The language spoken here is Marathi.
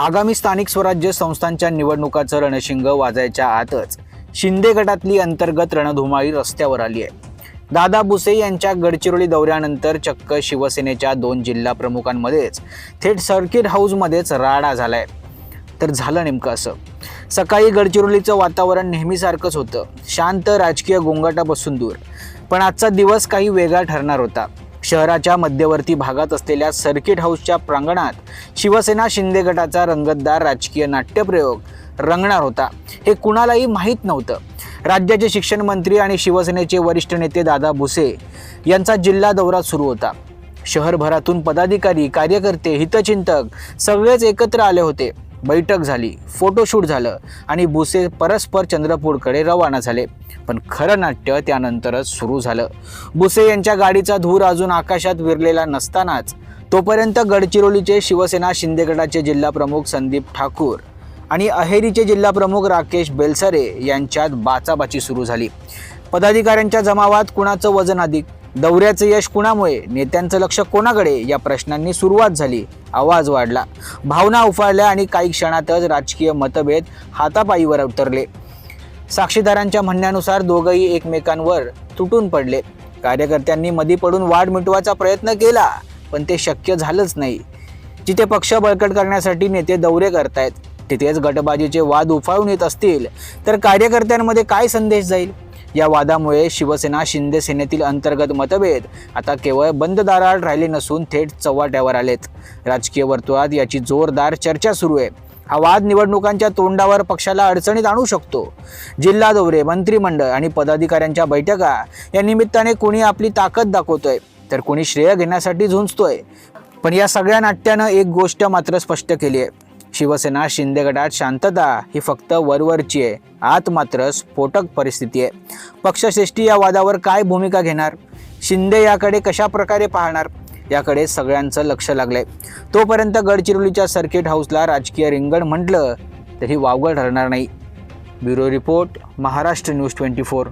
आगामी स्थानिक स्वराज्य संस्थांच्या निवडणुकाचं रणशिंग वाजायच्या आतच शिंदे गटातली अंतर्गत रणधुमाळी रस्त्यावर आली आहे. दादा भुसे यांच्या गडचिरोली दौऱ्यानंतर चक्क शिवसेनेच्या दोन जिल्हा प्रमुखांमध्येच थेट सर्किट हाऊसमध्येच राडा झालाय. तर झालं नेमकं असं. सकाळी गडचिरोलीचं वातावरण नेहमीसारखंच होतं. शांत राजकीय गोंगाटापासून दूर. पण आजचा दिवस काही वेगळा ठरणार होता. शहराच्या मध्यवर्ती भागात असलेल्या सर्किट हाऊसच्या प्रांगणात शिवसेना शिंदे गटाचा रंगतदार राजकीय नाट्यप्रयोग रंगणार होता. हे कुणालाही माहीत नव्हतं. राज्याचे शिक्षण मंत्री आणि शिवसेनेचे वरिष्ठ नेते दादा भुसे यांचा जिल्हा दौरा सुरू होता. शहरभरातून पदाधिकारी कार्यकर्ते हितचिंतक सगळेच एकत्र आले होते. बैठक झाली फोटोशूट झालं आणि बुसे परस्पर चंद्रपूरकडे रवाना झाले. पण खरं नाट्य त्यानंतरच सुरू झालं. बुसे यांच्या गाडीचा धूर अजून आकाशात विरलेला नसतानाच तोपर्यंत गडचिरोलीचे शिवसेना शिंदे गटाचे संदीप ठाकूर आणि अहेरीचे जिल्हाप्रमुख राकेश बेलसरे यांच्यात बाचाबाची सुरू झाली. पदाधिकाऱ्यांच्या जमावात कुणाचं वजन अधिक? दौऱ्याचं यश कुणामुळे? नेत्यांचं लक्ष कोणाकडे? या प्रश्नांनी सुरुवात झाली. आवाज वाढला. भावना उफाळल्या आणि काही क्षणातच राजकीय मतभेद हातापायीवर उतरले. साक्षीदारांच्या म्हणण्यानुसार दोघंही एकमेकांवर तुटून पडले. कार्यकर्त्यांनी मधी पडून वाढ मिटवायचा प्रयत्न केला पण ते शक्य झालंच नाही. जिथे पक्ष बळकट करण्यासाठी नेते दौरे करतायत तिथेच गटबाजीचे वाद उफाळून येत असतील तर कार्यकर्त्यांमध्ये काय संदेश जाईल? या वादामुळे शिवसेना शिंदे सेनेतील अंतर्गत मतभेद आता केवळ बंद दाराआड राहिले नसून थेट चव्हाट्यावर आलेत. राजकीय वर्तुळात याची जोरदार चर्चा सुरू आहे. हा वाद निवडणुकांच्या तोंडावर पक्षाला अडचणीत आणू शकतो. जिल्हा दौरे मंत्रिमंडळ आणि पदाधिकाऱ्यांच्या बैठका या निमित्ताने कोणी आपली ताकद दाखवतोय तर कोणी श्रेय घेण्यासाठी झुंजतोय. पण या सगळ्या नाट्यानं एक गोष्ट मात्र स्पष्ट केली आहे. शिवसेना शिंदे गटात शांतता ही फक्त वरवरची आहे. आत मात्र स्फोटक परिस्थिती आहे. पक्षश्रेष्ठी या वादावर काय भूमिका घेणार? शिंदे याकडे कशा प्रकारे पाहणार? याकडे सगळ्यांचं लक्ष लागलंय. तोपर्यंत गडचिरोलीच्या सर्किट हाऊसला राजकीय रिंगण म्हटलं तरी वावगं ठरणार नाही. Bureau report Maharashtra news twenty four.